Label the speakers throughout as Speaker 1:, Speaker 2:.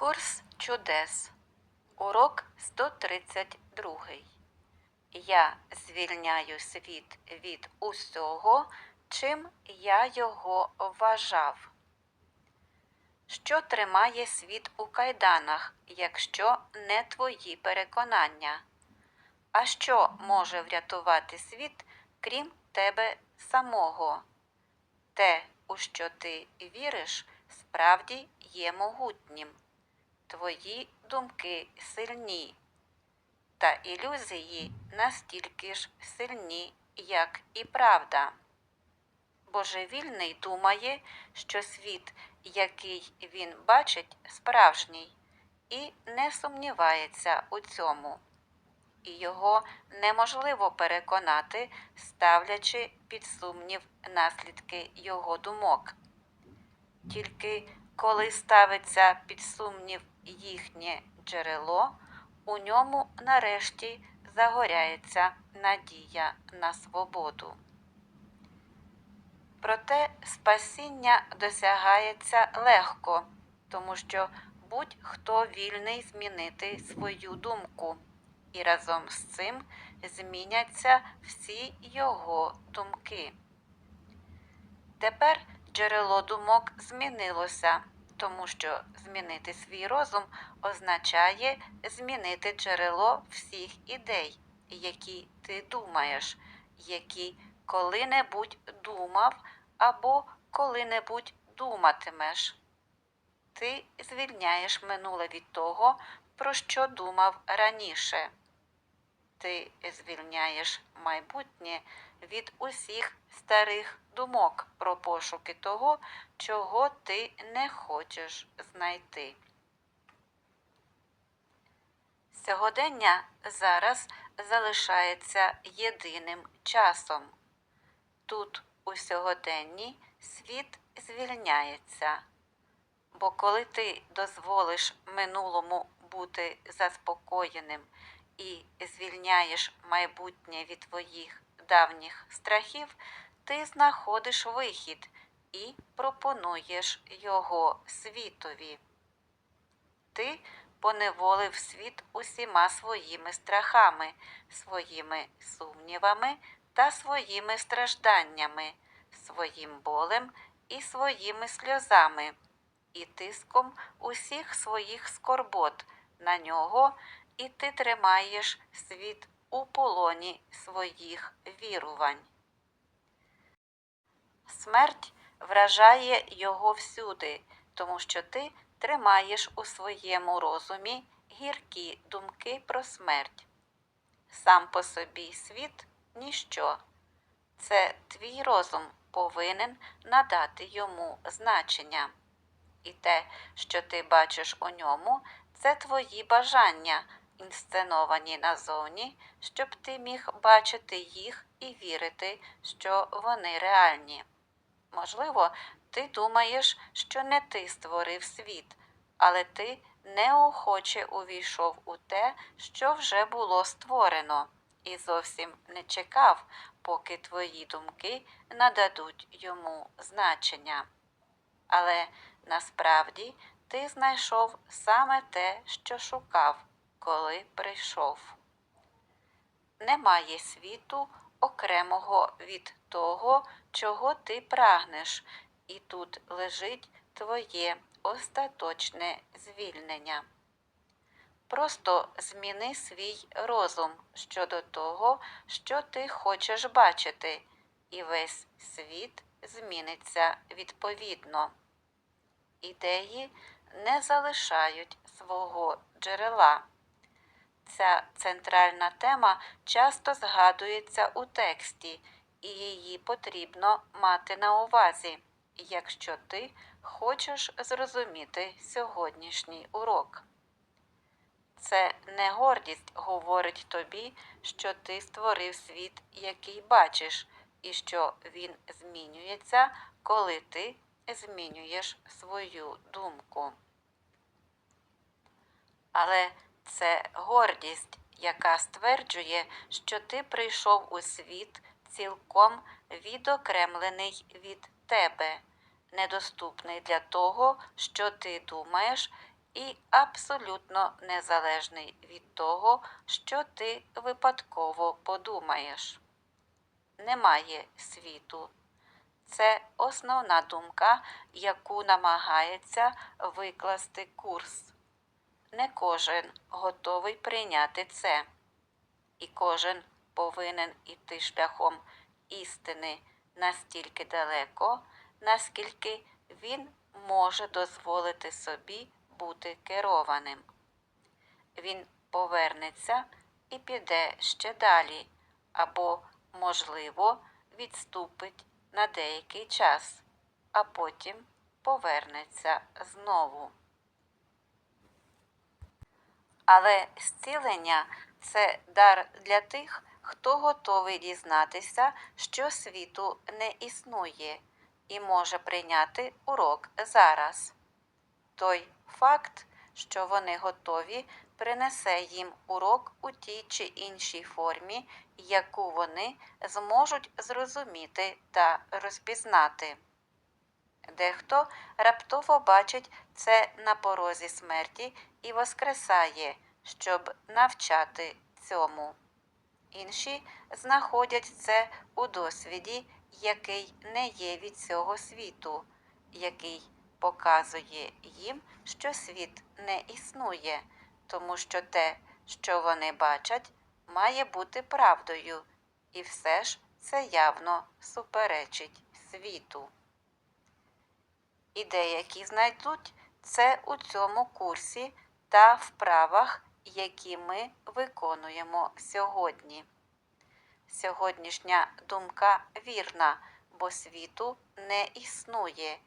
Speaker 1: Курс чудес. Урок 132. Я звільняю світ від усього, чим я його вважав. Що тримає світ у кайданах, якщо не твої переконання? А що може врятувати світ, крім тебе самого? Те, у що ти віриш, справді є могутнім. Твої думки сильні, та ілюзії настільки ж сильні, як і правда. Божевільний думає, що світ, який він бачить, справжній, і не сумнівається у цьому. І його неможливо переконати, ставлячи під сумнів наслідки його думок. Тільки коли ставиться під сумнів їхнє джерело, у ньому нарешті загоряється надія на свободу. Проте спасіння досягається легко, тому що будь-хто вільний змінити свою думку, і разом з цим зміняться всі його думки. Тепер джерело думок змінилося, тому що змінити свій розум означає змінити джерело всіх ідей, які ти думаєш, які коли-небудь думав або коли-небудь думатимеш. Ти звільняєш минуле від того, про що думав раніше. Ти звільняєш майбутнє від усіх старих думок про пошуки того, чого ти не хочеш знайти. Сьогодення зараз залишається єдиним часом. Тут, у сьогоденні, світ звільняється. Бо коли ти дозволиш минулому бути заспокоєним і звільняєш майбутнє від твоїх давніх страхів, ти знаходиш вихід і пропонуєш його світові. Ти поневолив світ усіма своїми страхами, своїми сумнівами та своїми стражданнями, своїм болем і своїми сльозами, і тиском усіх своїх скорбот на нього, і ти тримаєш світ у полоні своїх вірувань. Смерть вражає його всюди, тому що ти тримаєш у своєму розумі гіркі думки про смерть. Сам по собі світ ніщо. Це твій розум повинен надати йому значення. І те, що ти бачиш у ньому, це твої бажання, інсценовані назовні, щоб ти міг бачити їх і вірити, що вони реальні. Можливо, ти думаєш, що не ти створив світ, але ти неохоче увійшов у те, що вже було створено, і зовсім не чекав, поки твої думки нададуть йому значення. Але насправді ти знайшов саме те, що шукав, коли прийшов. Немає світу окремого від того, чого ти прагнеш, і тут лежить твоє остаточне звільнення. Просто зміни свій розум щодо того, що ти хочеш бачити, і весь світ зміниться відповідно. Ідеї не залишають свого джерела. Ця центральна тема часто згадується у тексті, і її потрібно мати на увазі, якщо ти хочеш зрозуміти сьогоднішній урок. Це не гордість говорить тобі, що ти створив світ, який бачиш, і що він змінюється, коли ти змінюєш свою думку. Але це гордість, яка стверджує, що ти прийшов у світ цілком відокремлений від тебе, недоступний для того, що ти думаєш, і абсолютно незалежний від того, що ти випадково подумаєш. Немає світу. Це основна думка, яку намагається викласти курс. Не кожен готовий прийняти це, і кожен повинен іти шляхом істини настільки далеко, наскільки він може дозволити собі бути керованим. Він повернеться і піде ще далі, або, можливо, відступить на деякий час, а потім повернеться знову. Але зцілення це дар для тих, хто готовий дізнатися, що світу не існує, і може прийняти урок зараз. Той факт, що вони готові, принесе їм урок у тій чи іншій формі, яку вони зможуть зрозуміти та розпізнати. Дехто раптово бачить це на порозі смерті і воскресає, щоб навчати цьому. Інші знаходять це у досвіді, який не є від цього світу, який показує їм, що світ не існує, тому що те, що вони бачать, має бути правдою, і все ж це явно суперечить світу. І деякі знайдуть це у цьому курсі та вправах, які ми виконуємо сьогодні. Сьогоднішня думка вірна, бо світу не існує,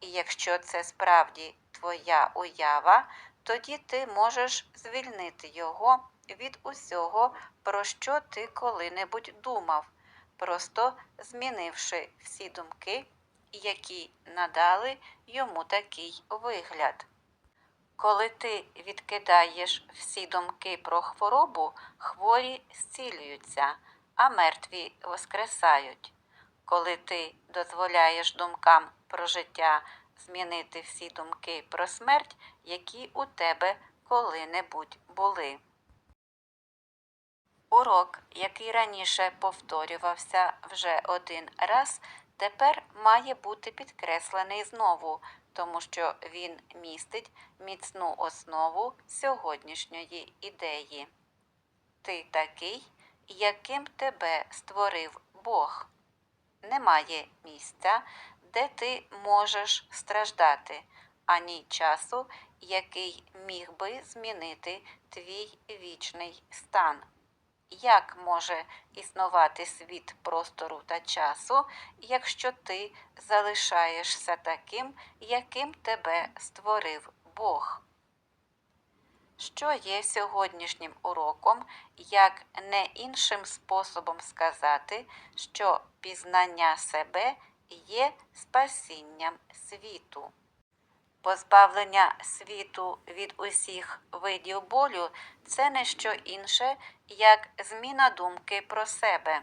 Speaker 1: і якщо це справді твоя уява, тоді ти можеш звільнити його від усього, про що ти коли-небудь думав, просто змінивши всі думки, які надали йому такий вигляд. Коли ти відкидаєш всі думки про хворобу, хворі зцілюються, а мертві воскресають. Коли ти дозволяєш думкам про життя змінити всі думки про смерть, які у тебе коли-небудь були. Урок, який раніше повторювався вже один раз, тепер має бути підкреслений знову, тому що він містить міцну основу сьогоднішньої ідеї. Ти такий, яким тебе створив Бог. Немає місця, де ти можеш страждати, ані часу, який міг би змінити твій вічний стан. Як може існувати світ простору та часу, якщо ти залишаєшся таким, яким тебе створив Бог? Що є сьогоднішнім уроком, як не іншим способом сказати, що пізнання себе є спасінням світу? Позбавлення світу від усіх видів болю це не що інше, як зміна думки про себе.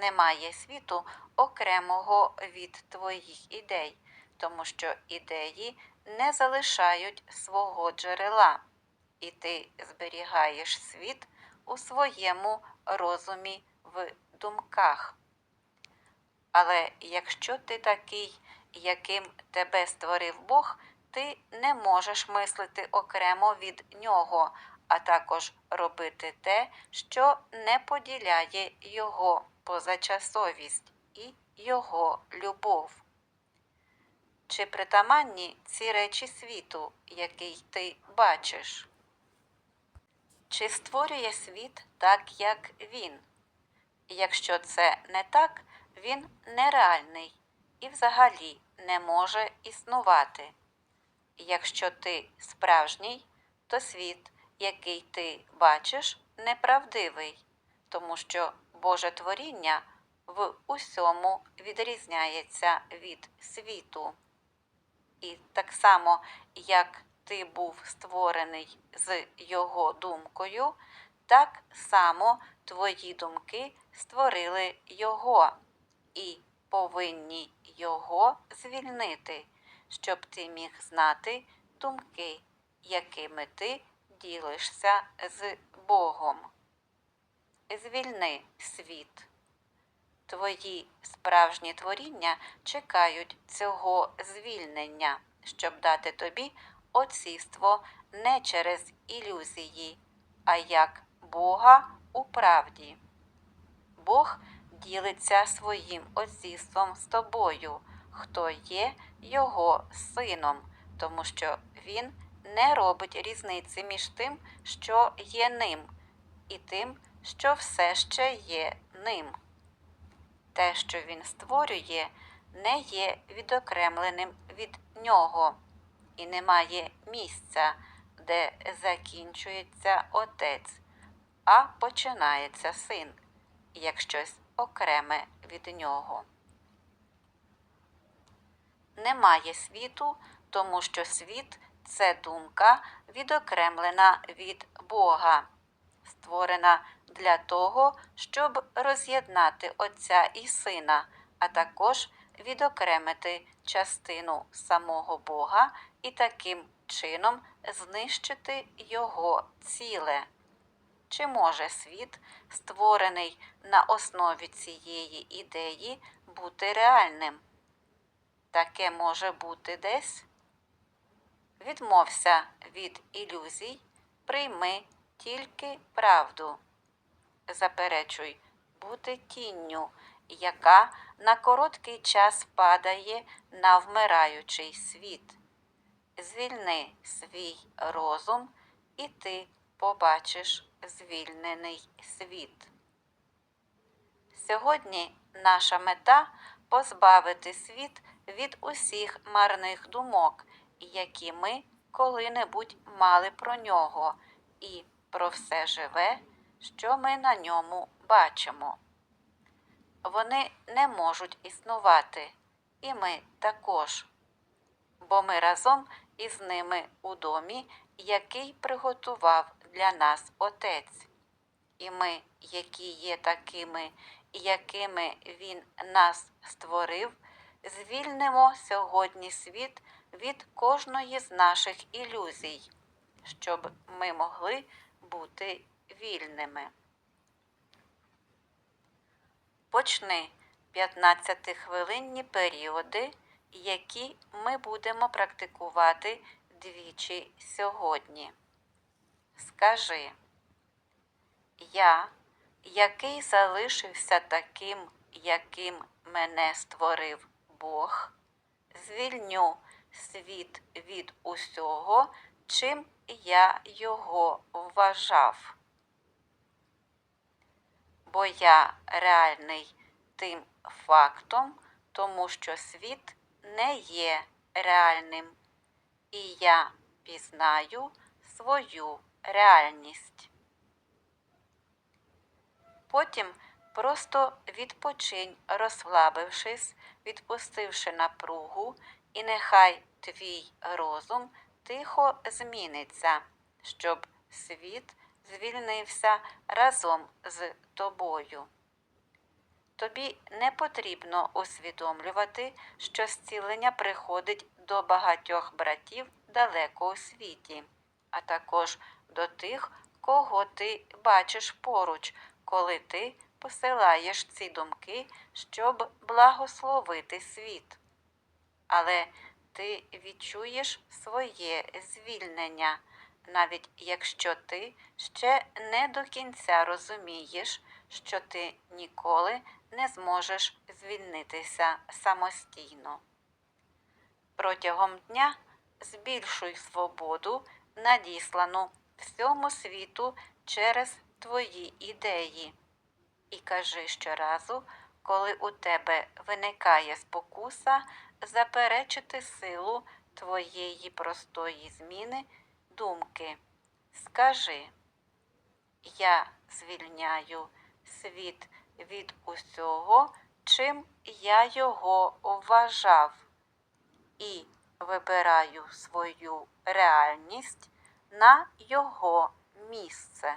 Speaker 1: Немає світу окремого від твоїх ідей, тому що ідеї не залишають свого джерела, і ти зберігаєш світ у своєму розумі в думках. Але якщо ти такий, яким тебе створив Бог, ти не можеш мислити окремо від нього, а також робити те, що не поділяє його позачасовість і його любов. Чи притаманні ці речі світу, який ти бачиш? Чи створює світ так, як він? Якщо це не так, він нереальний і взагалі не може існувати. Якщо ти справжній, то світ, який ти бачиш, неправдивий, тому що Боже творіння в усьому відрізняється від світу. І так само, як ти був створений з його думкою, так само твої думки створили його і повинні його звільнити щоб ти міг знати думки, якими ти ділишся з Богом. Звільни світ. Твої справжні творіння чекають цього звільнення, щоб дати тобі отцівство не через ілюзії, а як Бога у правді. Бог ділиться своїм отцівством з тобою, хто є його сином, тому що він не робить різниці між тим, що є ним, і тим, що все ще є ним. Те, що він створює, не є відокремленим від нього, і немає місця, де закінчується отець, а починається син, як щось окреме від нього. Немає світу, тому що світ це думка, відокремлена від Бога, створена для того, щоб роз'єднати Отця і Сина, а також відокремити частину самого Бога і таким чином знищити його ціле. Чи може світ, створений на основі цієї ідеї, бути реальним? Таке може бути десь? Відмовся від ілюзій, прийми тільки правду. Заперечуй бути тінню, яка на короткий час падає на вмираючий світ. Звільни свій розум, і ти побачиш звільнений світ. Сьогодні наша мета позбавити світ від усіх марних думок, які ми коли-небудь мали про нього, і про все живе, що ми на ньому бачимо. Вони не можуть існувати, і ми також, бо ми разом із ними у домі, який приготував для нас Отець. І ми, які є такими, якими Він нас створив, звільнимо сьогодні світ від кожної з наших ілюзій, щоб ми могли бути вільними. Почни 15-хвилинні періоди, які ми будемо практикувати двічі сьогодні. Скажи, я, який залишився таким, яким мене створив Бог, звільню світ від усього, чим я його вважав. Бо я реальний тим фактом, тому що світ не є реальним, і я пізнаю свою реальність. Потім просто відпочинь, розслабившись, відпустивши напругу, і нехай твій розум тихо зміниться, щоб світ звільнився разом з тобою. Тобі не потрібно усвідомлювати, що зцілення приходить до багатьох братів далеко у світі, а також до тих, кого ти бачиш поруч, коли ти посилаєш ці думки, щоб благословити світ. Але ти відчуєш своє звільнення, навіть якщо ти ще не до кінця розумієш, що ти ніколи не зможеш звільнитися самостійно. Протягом дня збільшуй свободу, надіслану всьому світу через твої ідеї, і кажи щоразу, коли у тебе виникає спокуса заперечити силу твоєї простої зміни думки. Скажи, я звільняю світ від усього, чим я його вважав, і вибираю свою реальність на його місце.